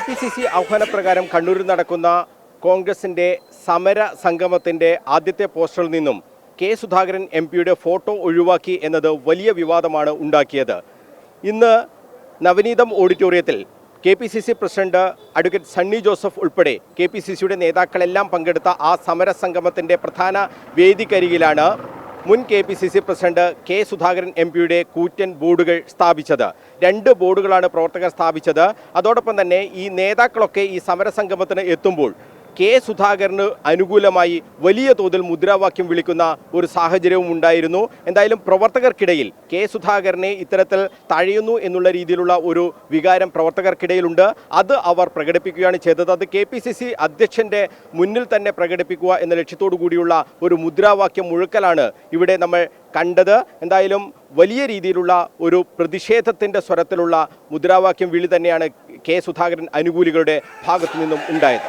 C C ആഹ്വാനപ്രകാരം കണ്ണൂരിൽ നടക്കുന്ന കോൺഗ്രസിന്റെ സമര സംഗമത്തിന്റെ ആദ്യത്തെ പോസ്റ്ററിൽ നിന്നും കെ സുധാകരൻ എം പിയുടെ ഫോട്ടോ ഒഴിവാക്കി എന്നത് വലിയ വിവാദമാണ് ഉണ്ടാക്കിയത്. ഇന്ന് നവനീതം ഓഡിറ്റോറിയത്തിൽ K P C C president advocate Sunny Joseph ഉൾപ്പെടെ കെ പി സി സിയുടെ നേതാക്കളെല്ലാം പങ്കെടുത്ത ആ സമരസംഗമത്തിന്റെ പ്രധാന വേദിക്കരികിലാണ് മുൻ K P C C president K Sudhakaran M പിയുടെ കൂറ്റൻ ബോർഡുകൾ സ്ഥാപിച്ചത്. രണ്ട് ബോർഡുകളാണ് പ്രവർത്തകർ സ്ഥാപിച്ചത്. അതോടൊപ്പം തന്നെ ഈ നേതാക്കളൊക്കെ ഈ സമരസംഗമത്തിന് എത്തുമ്പോൾ കെ സുധാകരന് അനുകൂലമായി വലിയ തോതിൽ മുദ്രാവാക്യം വിളിക്കുന്ന ഒരു സാഹചര്യവും ഉണ്ടായിരുന്നു. എന്തായാലും പ്രവർത്തകർക്കിടയിൽ കെ സുധാകരനെ ഇത്തരത്തിൽ തഴയുന്നു എന്നുള്ള രീതിയിലുള്ള ഒരു വികാരം പ്രവർത്തകർക്കിടയിലുണ്ട്. അത് അവർ പ്രകടിപ്പിക്കുകയാണ് ചെയ്തത്. അത് കെ പി സി സി അധ്യക്ഷന്റെ മുന്നിൽ തന്നെ പ്രകടിപ്പിക്കുക എന്ന ലക്ഷ്യത്തോടു കൂടിയുള്ള ഒരു മുദ്രാവാക്യം മുഴുക്കലാണ് ഇവിടെ നമ്മൾ കണ്ടത്. എന്തായാലും വലിയ രീതിയിലുള്ള ഒരു പ്രതിഷേധത്തിന്റെ സ്വരത്തിലുള്ള മുദ്രാവാക്യം വിളി തന്നെയാണ് കെ സുധാകരൻ അനുകൂലികളുടെ ഭാഗത്തു നിന്നും ഉണ്ടായത്.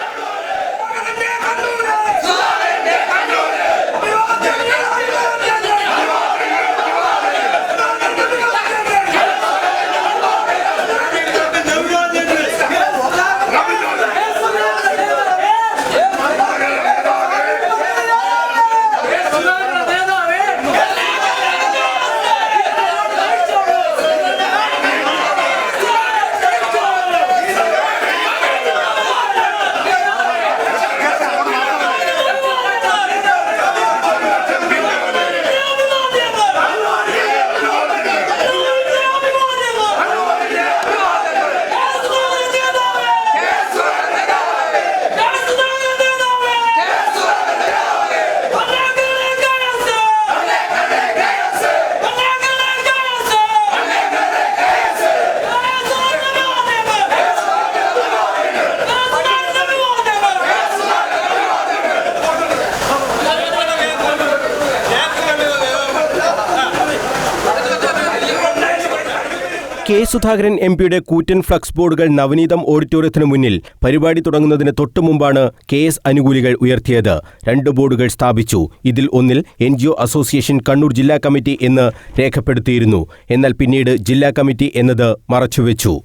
കെ സുധാകരൻ എം പിയുടെ കൂറ്റൻ ഫ്ലക്സ് ബോർഡുകൾ നവനീതം ഓഡിറ്റോറിയത്തിന് മുന്നിൽ പരിപാടി തുടങ്ങുന്നതിന് തൊട്ടു മുമ്പാണ് കെ എസ് അനുകൂലികൾ ഉയർത്തിയത്. രണ്ട് ബോർഡുകൾ സ്ഥാപിച്ചു. ഇതിൽ ഒന്നിൽ എൻ അസോസിയേഷൻ കണ്ണൂർ ജില്ലാ കമ്മിറ്റി എന്ന് രേഖപ്പെടുത്തിയിരുന്നു. എന്നാൽ പിന്നീട് ജില്ലാ കമ്മിറ്റി എന്നത് മറച്ചുവെച്ചു.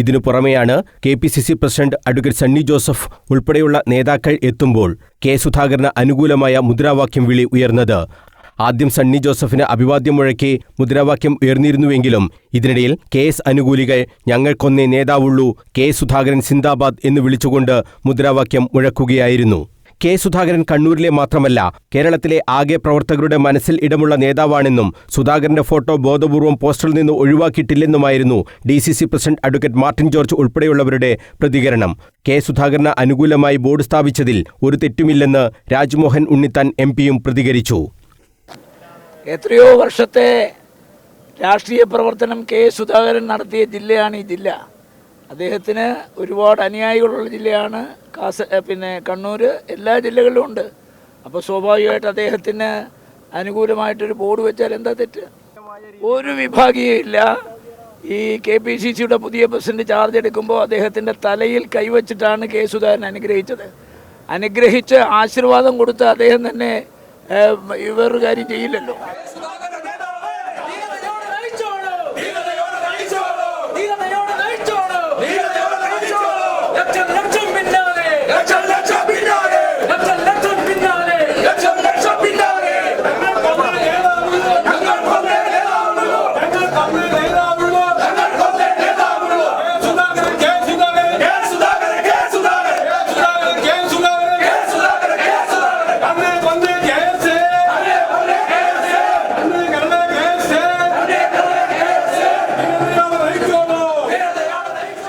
ഇതിനു പുറമെയാണ് K P C C president advocate Sunny Joseph ഉൾപ്പെടെയുള്ള നേതാക്കൾ എത്തുമ്പോൾ കെ സുധാകരന് അനുകൂലമായ മുദ്രാവാക്യം വിളി ഉയർന്നത്. ആദ്യം സണ്ണി ജോസഫിന് അഭിവാദ്യം മുഴക്കി മുദ്രാവാക്യം ഉയർന്നിരുന്നുവെങ്കിലും ഇതിനിടയിൽ കെ എസ് അനുകൂലികൾ ഞങ്ങൾക്കൊന്നേ നേതാവുള്ളൂ കെ സുധാകരൻ സിന്ദാബാദ് എന്ന് വിളിച്ചുകൊണ്ട് മുദ്രാവാക്യം മുഴക്കുകയായിരുന്നു. കെ സുധാകരൻ കണ്ണൂരിലെ മാത്രമല്ല കേരളത്തിലെ ആകെ പ്രവർത്തകരുടെ മനസ്സിൽ ഇടമുള്ള നേതാവാണെന്നും സുധാകരന്റെ ഫോട്ടോ ബോധപൂർവം പോസ്റ്ററിൽ നിന്ന് ഒഴിവാക്കിയിട്ടില്ലെന്നുമായിരുന്നു D C C president advocate Martin George ഉൾപ്പെടെയുള്ളവരുടെ പ്രതികരണം. കെ സുധാകരന് അനുകൂലമായി ബോർഡ് സ്ഥാപിച്ചതിൽ ഒരു തെറ്റുമില്ലെന്ന് രാജ്മോഹൻ ഉണ്ണിത്താൻ എം പ്രതികരിച്ചു. എത്രയോ വർഷത്തെ രാഷ്ട്രീയ പ്രവർത്തനം കെ സുധാകരൻ നടത്തിയ ജില്ലയാണ് ഈ ജില്ല. അദ്ദേഹത്തിന് ഒരുപാട് അനുയായികളുള്ള ജില്ലയാണ് കാസ പിന്നെ കണ്ണൂർ എല്ലാ ജില്ലകളിലും ഉണ്ട്. അപ്പോൾ സ്വാഭാവികമായിട്ട് അദ്ദേഹത്തിന് അനുകൂലമായിട്ടൊരു ബോർഡ് വെച്ചാൽ എന്താ തെറ്റ്? ഒരു വിഭാഗീയം ഇല്ല. ഈ കെ പി സി സിയുടെ പുതിയ പ്രസിഡന്റ് ചാർജ് എടുക്കുമ്പോൾ അദ്ദേഹത്തിന്റെ തലയിൽ കൈവച്ചിട്ടാണ് കെ സുധാകരൻ അനുഗ്രഹിച്ചത്. അനുഗ്രഹിച്ച് ആശീർവാദം കൊടുത്ത് അദ്ദേഹം തന്നെ വേറൊരു കാര്യം ചെയ്യില്ലല്ലോ.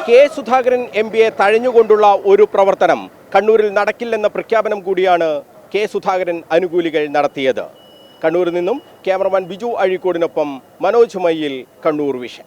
കെ സുധാകരൻ എം പിയെ തഴഞ്ഞുകൊണ്ടുള്ള ഒരു പ്രവർത്തനം കണ്ണൂരിൽ നടക്കില്ലെന്ന പ്രഖ്യാപനം കൂടിയാണ് കെ സുധാകരൻ അനുകൂലികൾ നടത്തിയത്. കണ്ണൂരിൽ നിന്നും ക്യാമറമാൻ ബിജു അഴീക്കോടിനൊപ്പം മനോജ് മയ്യിൽ കണ്ണൂർ വിഷൻ.